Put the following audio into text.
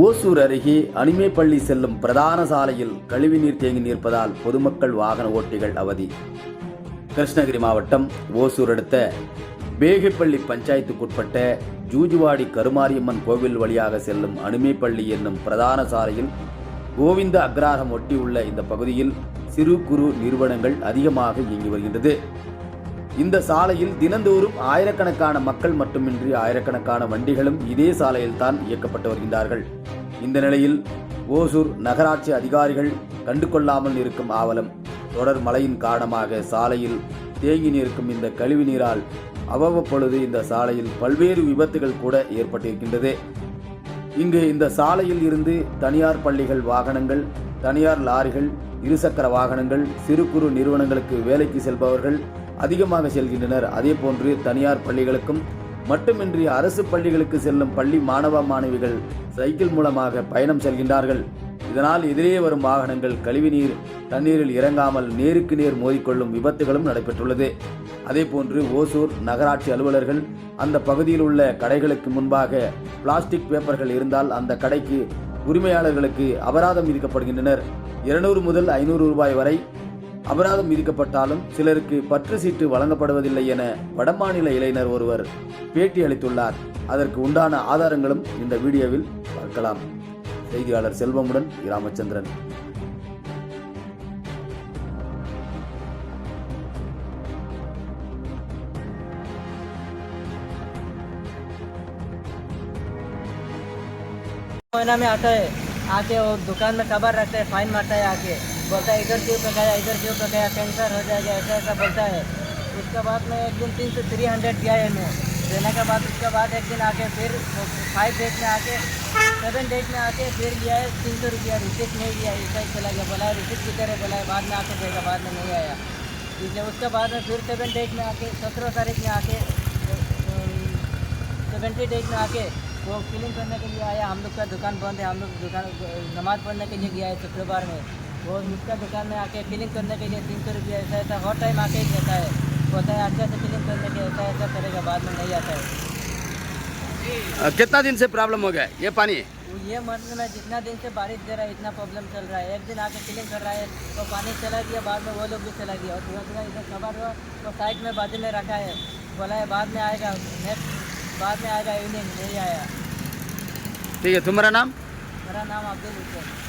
ஓசூர் அருகே அனிமேப்பள்ளி செல்லும் பிரதான சாலையில் கழிவுநீர் தேங்கி நிற்பதால் பொதுமக்கள் வாகன ஓட்டிகள் அவதி. கிருஷ்ணகிரி மாவட்டம் ஓசூர் அடுத்த வேகிப்பள்ளி பஞ்சாயத்துக்குட்பட்ட ஜூஜுவாடி கருமாரியம்மன் கோவில் வழியாக செல்லும் அனிமேப்பள்ளி என்னும் பிரதான சாலையில் கோவிந்த அக்ராரம் ஒட்டியுள்ள இந்த பகுதியில் சிறு குறு நிறுவனங்கள் அதிகமாக இயங்கி வருகின்றது. இந்த சாலையில் தினந்தோறும் ஆயிரக்கணக்கான மக்கள் மட்டுமின்றி ஆயிரக்கணக்கான வண்டிகளும் இதே சாலையில் தான் இயக்கப்பட்டு வருகின்றார்கள். இந்த நிலையில் ஓசூர் நகராட்சி அதிகாரிகள் கண்டுகொள்ளாமல் இருக்கும் ஆவலம் தொடர் மழையின் காரணமாக சாலையில் தேங்கி நிற்கும் இந்த கழிவு நீரால் அவ்வப்பொழுது இந்த சாலையில் பல்வேறு விபத்துகள் கூட ஏற்பட்டிருக்கின்றது. இங்கு இந்த சாலையில் இருந்து தனியார் பள்ளிகள் வாகனங்கள் தனியார் லாரிகள் இருசக்கர வாகனங்கள் சிறு குறு நிறுவனங்களுக்கு வேலைக்கு செல்பவர்கள் அதிகமாக செல்கின்றனர். அதே போன்று தனியார் பள்ளிகளுக்கும் மட்டுமின்றி அரசு பள்ளிகளுக்கு செல்லும் பள்ளி மாணவ மாணவிகள் சைக்கிள் மூலமாக பயணம் செல்கின்றார்கள். இதனால் எதிரே வரும் வாகனங்கள் கழிவுநீர் தண்ணீரில் இறங்காமல் நேருக்கு நேர் மோதிக்கொள்ளும் விபத்துகளும் நடைபெற்றுள்ளது. அதேபோன்று ஓசூர் நகராட்சி அலுவலர்கள் அந்த பகுதியில் உள்ள கடைகளுக்கு முன்பாக பிளாஸ்டிக் பேப்பர்கள் இருந்தால் அந்த கடைக்கு உரிமையாளர்களுக்கு அபராதம் விதிக்கப்படுகின்றனர். இருநூறு முதல் ஐநூறு ரூபாய் வரை அபராதம் விதிக்கப்பட்டாலும் சிலருக்கு பற்று சீட்டு வழங்கப்படுவதில்லை என வடமாநில இளைஞர் ஒருவர் பேட்டி அளித்துள்ளார். அதற்கு உண்டான ஆதாரங்களும் இந்த வீடியோவில் பார்க்கலாம். செய்தியாளர் செல்வமுடன் ராமச்சந்திரன் महीना में आता है। आके वो दुकान में खबर रखता है, फाइन मारता है आके। बोलता है, इधर क्यों पकाया इधर क्यों पकाया कैंसर हो जाएगा, ऐसा ऐसा बोलता है। उसके बाद में एक दिन तीन से थ्री हंड्रेड दिया है मैं देने के बाद उसके बाद एक दिन आके फिर फाइव डेज़ में आके सेवन डेज़ में आके फिर लिया है, तीन सौ रुपया रिसिप्ट नहीं दिया ऐसा ही चला गया, बोला रिसिप्ट किधर है, बोला बाद में आके देगा, बाद में नहीं आया। इसलिए उसके बाद में फिर सेवन डेज़ में आके, सत्रह तारीख में आके सेवेंटी डेज़ में आके वो क्लीन करने के लिए आया। हम लोग का दुकान बंद है। हम लोग दुकान नमाज़ पढ़ने के लिए गया है शुक्रवार में। वो उसका दुकान में आके क्लीन करने के लिए तीन सौ रुपया ऐसा ऐसा हर टाइम आके ही रहता है। बोलता है अच्छे से क्लीन करने के ऐसा ऐसा करेगा बाद में नहीं आता है। कितना दिन से प्रॉब्लम हो गया? ये पानी? ये मतलब में जितना दिन से बारिश दे रहा है इतना प्रॉब्लम चल रहा है। एक दिन आके क्लीन कर रहा है तो पानी चला गया बाद में वो लोग भी चला गया। और थोड़ा थोड़ा इधर खबर हुआ तो साइड में बाजू में रखा है। बोला है बाद में आएगा नेक्स्ट बाद में आएगा इवनिंग नहीं आया ठीक है तुम्हारा नाम मेरा नाम अब्दुल हुसैन